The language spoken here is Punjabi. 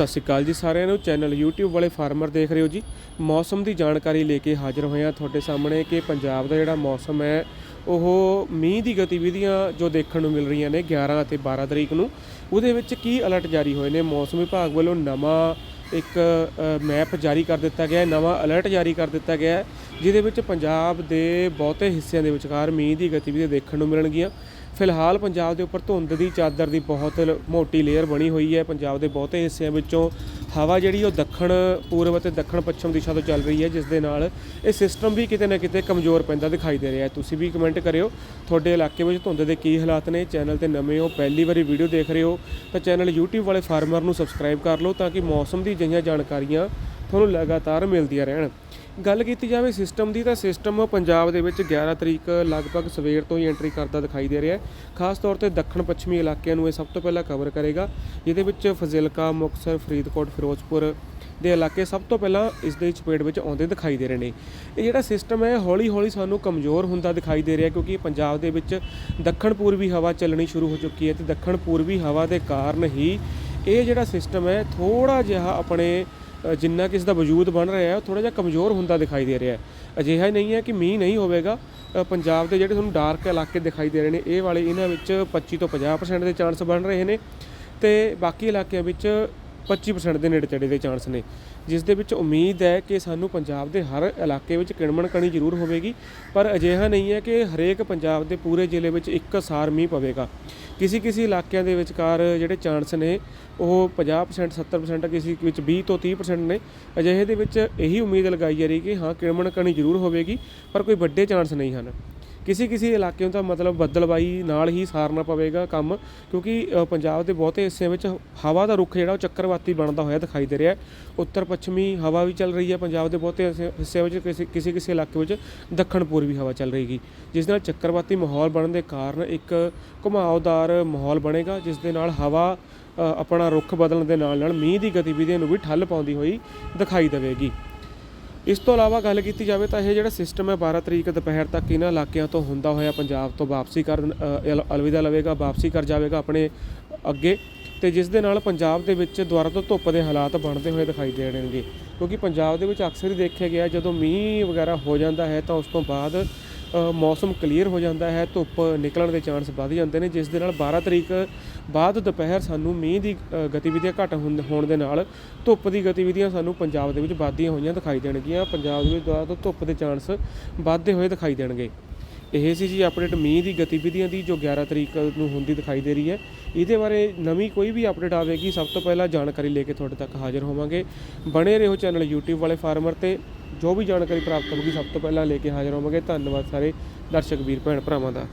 ਸਤਿ ਸ਼੍ਰੀ ਅਕਾਲ ਜੀ ਸਾਰਿਆਂ ਨੂੰ। ਚੈਨਲ YouTube ਵਾਲੇ ਫਾਰਮਰ ਦੇਖ ਰਹੇ ਹੋ ਜੀ। ਮੌਸਮ ਦੀ ਜਾਣਕਾਰੀ ਲੈ ਕੇ ਹਾਜ਼ਰ ਹੋਏ ਹਾਂ ਤੁਹਾਡੇ ਸਾਹਮਣੇ ਕਿ ਪੰਜਾਬ ਦਾ ਜਿਹੜਾ ਮੌਸਮ ਹੈ, ਉਹ ਮੀਂਹ ਦੀ ਗਤੀਵਿਧੀਆਂ ਜੋ ਦੇਖਣ ਨੂੰ ਮਿਲ ਰਹੀਆਂ ਨੇ 11 ਅਤੇ 12 ਤਰੀਕ ਨੂੰ। ਉਹਦੇ ਵਿੱਚ ਕੀ ਅਲਰਟ ਜਾਰੀ ਹੋਏ ਨੇ? ਮੌਸਮ ਵਿਭਾਗ ਵੱਲੋਂ ਨਵਾਂ ਇੱਕ ਮੈਪ ਜਾਰੀ ਕਰ ਦਿੱਤਾ ਗਿਆ ਹੈ, ਨਵਾਂ ਅਲਰਟ ਜਾਰੀ ਕਰ ਦਿੱਤਾ ਗਿਆ ਹੈ, ਜਿਹਦੇ ਵਿੱਚ ਪੰਜਾਬ ਦੇ ਬਹੁਤੇ ਹਿੱਸਿਆਂ ਦੇ ਵਿਚਕਾਰ ਮੀਂਹ ਦੀ ਗਤੀਵਿਧੀ ਦੇਖਣ ਨੂੰ ਮਿਲਣਗੀਆਂ। ਫਿਲਹਾਲ ਪੰਜਾਬ ਦੇ ਉੱਪਰ ਧੁੰਦ ਦੀ ਚਾਦਰ ਦੀ ਬਹੁਤ ਮੋਟੀ ਲੇਅਰ ਬਣੀ ਹੋਈ ਹੈ। ਪੰਜਾਬ ਦੇ ਬਹੁਤੇ ਹਿੱਸਿਆਂ ਵਿੱਚੋਂ ਹਵਾ ਜਿਹੜੀ ਉਹ ਦੱਖਣ, ਪੂਰਬ ਅਤੇ ਦੱਖਣ ਪੱਛਮ ਦਿਸ਼ਾ ਤੋਂ ਚੱਲ ਰਹੀ ਹੈ, ਜਿਸ ਦੇ ਨਾਲ ਇਹ ਸਿਸਟਮ ਵੀ ਕਿਤੇ ਨਾ ਕਿਤੇ ਕਮਜ਼ੋਰ ਪੈਂਦਾ ਦਿਖਾਈ ਦੇ ਰਿਹਾ ਹੈ। ਤੁਸੀਂ ਵੀ ਕਮੈਂਟ ਕਰਿਓ। ਤੁਹਾਡੇ ਇਲਾਕੇ ਵਿੱਚ ਧੁੰਦ ਦੇ ਕੀ ਹਾਲਾਤ ਨੇ? ਚੈਨਲ ਤੇ ਨਵੇਂ ਹੋ, ਪਹਿਲੀ ਵਾਰੀ ਵੀਡੀਓ ਦੇਖ ਰਹੇ ਹੋ, ਤਾਂ ਚੈਨਲ YouTube ਵਾਲੇ ਫਾਰਮਰ ਨੂੰ ਸਬਸਕ੍ਰਾਈਬ ਕਰ ਲਓ ਤਾਂ ਕਿ ਮੌਸਮ ਦੀ ਜਿਹੀਆਂ ਜਾਣਕਾਰੀਆਂ ਤੁਹਾਨੂੰ ਲਗਾਤਾਰ ਮਿਲਦੀਆਂ ਰਹਿਣ। ਗੱਲ ਕੀਤੀ ਜਾਵੇ ਸਿਸਟਮ ਦੀ ਤਾਂ ਸਿਸਟਮ ਪੰਜਾਬ ਦੇ ਵਿੱਚ 11 ਤਰੀਕ ਲਗਭਗ ਸਵੇਰ ਤੋਂ ਹੀ ਐਂਟਰੀ ਕਰਦਾ ਦਿਖਾਈ ਦੇ ਰਿਹਾ ਹੈ। ਖਾਸ ਤੌਰ ਤੇ ਦੱਖਣ ਪੱਛਮੀ ਇਲਾਕਿਆਂ ਨੂੰ ਇਹ ਸਭ ਤੋਂ ਪਹਿਲਾਂ ਕਵਰ ਕਰੇਗਾ। ਜਿਹਦੇ ਵਿੱਚ ਫਜ਼ਿਲਕਾ, ਮੁਕਤਸਰ, ਫਰੀਦਕੋਟ, ਫਿਰੋਜ਼ਪੁਰ ਦੇ ਇਲਾਕੇ ਸਭ ਤੋਂ ਪਹਿਲਾਂ ਇਸ ਦੇ ਚਪੇਟ ਵਿੱਚ ਆਉਂਦੇ ਦਿਖਾਈ ਦੇ ਰਹੇ ਨੇ। ਇਹ ਜਿਹੜਾ ਸਿਸਟਮ ਹੈ ਹੌਲੀ ਹੌਲੀ ਸਾਨੂੰ ਕਮਜ਼ੋਰ ਹੁੰਦਾ ਦਿਖਾਈ ਦੇ ਰਿਹਾ ਕਿਉਂਕਿ ਪੰਜਾਬ ਦੇ ਵਿੱਚ ਦੱਖਣ ਪੂਰਬੀ ਹਵਾ ਚੱਲਣੀ ਸ਼ੁਰੂ ਹੋ ਚੁੱਕੀ ਹੈ ਤੇ ਦੱਖਣ ਪੂਰਬੀ ਹਵਾ ਦੇ ਕਾਰਨ ਹੀ ਇਹ ਜਿਹੜਾ ਸਿਸਟਮ ਹੈ ਥੋੜਾ ਜਿਹਾ ਆਪਣੇ ਜਿੰਨਾ ਕਿ ਇਸ ਦਾ ਵਜੂਦ ਬਣ ਰਿਹਾ ਹੈ ਥੋੜਾ ਜਿਹਾ ਕਮਜ਼ੋਰ ਹੁੰਦਾ ਦਿਖਾਈ ਦੇ ਰਿਹਾ ਹੈ। ਅਜਿਹਾ ਹੀ ਨਹੀਂ ਹੈ ਕਿ ਮੀਂਹ ਨਹੀਂ ਹੋਵੇਗਾ। ਪੰਜਾਬ ਦੇ ਜਿਹੜੇ ਤੁਹਾਨੂੰ ਡਾਰਕ ਇਲਾਕੇ ਦਿਖਾਈ ਦੇ ਰਹੇ ਨੇ, ਇਹ ਵਾਲੇ ਇਹਨਾਂ ਵਿੱਚ 25 ਤੋਂ 50% ਦੇ ਚਾਂਸ ਬਣ ਰਹੇ ਨੇ ਤੇ ਬਾਕੀ ਇਲਾਕਿਆਂ ਵਿੱਚ 25% ਦੇ ਨੇੜੇ ਤੇੜੇ ਦੇ ਚਾਂਸ ਨੇ। ਜਿਸ ਦੇ ਵਿੱਚ ਉਮੀਦ ਹੈ ਕਿ ਸਾਨੂੰ ਪੰਜਾਬ ਦੇ ਹਰ ਇਲਾਕੇ ਵਿੱਚ ਕਿਣਮਣ ਕਣੀ ਜ਼ਰੂਰ ਹੋਵੇਗੀ, ਪਰ ਅਜਿਹਾ ਨਹੀਂ ਹੈ ਕਿ ਹਰੇਕ ਪੰਜਾਬ ਦੇ ਪੂਰੇ ਜ਼ਿਲ੍ਹੇ ਵਿੱਚ ਇੱਕ ਸਾਰ ਮੀਂਹ ਪਵੇਗਾ। ਕਿਸੇ ਕਿਸੇ ਇਲਾਕਿਆਂ ਦੇ ਵਿਚਕਾਰ ਜਿਹੜੇ ਚਾਂਸ ਨੇ, ਉਹ 50% 70% ਕਿਸੇ ਵਿੱਚ 20 ਤੋਂ 30% ਨੇ। ਅਜਿਹੇ ਦੇ ਵਿੱਚ ਇਹੀ ਉਮੀਦ ਲਗਾਈ ਜਾ ਰਹੀ ਕਿ ਹਾਂ, ਕਿਣਮਣ ਕਣੀ ਜ਼ਰੂਰ ਹੋਵੇਗੀ, ਪਰ ਕੋਈ ਵੱਡੇ ਚਾਂਸ ਨਹੀਂ ਹਨ। ਕਿਸੇ ਕਿਸੇ ਇਲਾਕੇ ਨੂੰ ਤਾਂ ਮਤਲਬ ਬੱਦਲਬਾਈ ਨਾਲ ਹੀ ਸਾਰਨਾ ਪਵੇਗਾ ਕੰਮ, ਕਿਉਂਕਿ ਪੰਜਾਬ ਦੇ ਬਹੁਤੇ ਹਿੱਸਿਆਂ ਵਿੱਚ ਹਵਾ ਦਾ ਰੁੱਖ ਜਿਹੜਾ ਉਹ ਚੱਕਰਵਾਤੀ ਬਣਦਾ ਹੋਇਆ ਦਿਖਾਈ ਦੇ ਰਿਹਾ ਉੱਤਰ ਪੱਛਮੀ ਹਵਾ ਵੀ ਚੱਲ ਰਹੀ ਹੈ, ਪੰਜਾਬ ਦੇ ਬਹੁਤੇ ਹਿੱਸੇ- ਹਿੱਸਿਆਂ ਵਿੱਚ ਕਿਸੇ ਕਿਸੇ ਕਿਸੇ ਇਲਾਕੇ ਵਿੱਚ ਦੱਖਣ ਪੂਰਬੀ ਹਵਾ ਚੱਲ ਰਹੀ ਰਹੀਗੀ, ਜਿਸ ਨਾਲ ਚੱਕਰਵਾਤੀ ਮਾਹੌਲ ਬਣਨ ਦੇ ਕਾਰਨ ਇੱਕ ਘੁਮਾਉਦਾਰ ਮਾਹੌਲ ਬਣੇਗਾ, ਜਿਸ ਦੇ ਨਾਲ ਹਵਾ ਆਪਣਾ ਰੁੱਖ ਬਦਲਣ ਦੇ ਨਾਲ ਨਾਲ ਮੀਂਹ ਦੀ ਗਤੀਵਿਧੀਆਂ ਨੂੰ ਵੀ ਠੱਲ ਪਾਉਂਦੀ ਹੋਈ ਦਿਖਾਈ ਦੇਵੇਗੀ। ਇਸ ਤੋਂ ਇਲਾਵਾ ਗੱਲ ਕੀਤੀ ਜਾਵੇ ਤਾਂ ਇਹ ਜਿਹੜਾ ਸਿਸਟਮ ਹੈ 12 ਤਰੀਕ ਦੁਪਹਿਰ ਤੱਕ ਇਹਨਾਂ ਇਲਾਕਿਆਂ ਤੋਂ ਹੁੰਦਾ ਹੋਇਆ ਪੰਜਾਬ ਤੋਂ ਵਾਪਸੀ ਕਰ ਅਲ- ਅਲਵਿਦਾ ਲਵੇਗਾ, ਵਾਪਸੀ ਕਰ ਜਾਵੇਗਾ ਆਪਣੇ ਅੱਗੇ ਤੇ ਜਿਸ ਦੇ ਨਾਲ ਪੰਜਾਬ ਦੇ ਵਿੱਚ ਦੁਆਰਾ ਤੋਂ ਧੁੱਪ ਦੇ ਹਾਲਾਤ ਬਣਦੇ ਹੋਏ ਦਿਖਾਈ ਦੇ ਦੇਣਗੇ ਕਿਉਂਕਿ ਪੰਜਾਬ ਦੇ ਵਿੱਚ ਅਕਸਰ ਹੀ ਦੇਖਿਆ ਗਿਆ ਜਦੋਂ ਮੀਂਹ ਵਗੈਰਾ ਹੋ ਜਾਂਦਾ ਹੈ ਤਾਂ ਉਸ ਤੋਂ ਬਾਅਦ ਮੌਸਮ ਕਲੀਅਰ ਹੋ ਜਾਂਦਾ ਹੈ, ਧੁੱਪ ਨਿਕਲਣ ਦੇ ਚਾਂਸ ਵੱਧ ਜਾਂਦੇ ਨੇ, ਜਿਸ ਦੇ ਨਾਲ 12 ਤਰੀਕ ਬਾਅਦ ਦੁਪਹਿਰ ਸਾਨੂੰ ਮੀਂਹ ਦੀ ਗਤੀਵਿਧੀਆਂ ਘੱਟ ਹੋਣ ਹੋਣ ਦੇ ਨਾਲ ਧੁੱਪ ਦੀ ਗਤੀਵਿਧੀਆਂ ਸਾਨੂੰ ਪੰਜਾਬ ਦੇ ਵਿੱਚ ਵੱਧਦੀਆਂ ਹੋਈਆਂ ਦਿਖਾਈ ਦੇਣਗੀਆਂ, ਪੰਜਾਬ ਦੇ ਵਿੱਚ ਦੁਬਾਰਾ ਤੋਂ ਧੁੱਪ ਦੇ ਚਾਂਸ ਵੱਧਦੇ ਹੋਏ ਦਿਖਾਈ ਦੇਣਗੇ। ਇਹ ਸੀ ਜੀ ਅਪਡੇਟ ਮੀਂਹ ਦੀ ਗਤੀਵਿਧੀਆਂ ਦੀ ਜੋ 11 ਤਰੀਕ ਨੂੰ ਹੁੰਦੀ ਦਿਖਾਈ ਦੇ ਰਹੀ ਹੈ। ਇਹਦੇ ਬਾਰੇ ਨਵੀਂ ਕੋਈ ਵੀ ਅਪਡੇਟ ਆਵੇਗੀ, ਸਭ ਤੋਂ ਪਹਿਲਾਂ ਜਾਣਕਾਰੀ ਲੈ ਕੇ ਤੁਹਾਡੇ ਤੱਕ ਹਾਜ਼ਰ ਹੋਵਾਂਗੇ। ਬਣੇ ਰਹੋ ਚੈਨਲ YouTube ਵਾਲੇ ਫਾਰਮਰ ਤੇ। ਜੋ ਵੀ ਜਾਣਕਾਰੀ ਪ੍ਰਾਪਤ ਹੋਵੇਗੀ ਸਭ ਤੋਂ ਪਹਿਲਾਂ ਲੈ ਕੇ ਹਾਜ਼ਰ ਹੋਵਾਂਗੇ। ਧੰਨਵਾਦ ਸਾਰੇ ਦਰਸ਼ਕ, ਵੀਰ, ਭੈਣ, ਭਰਾਵਾਂ ਦਾ।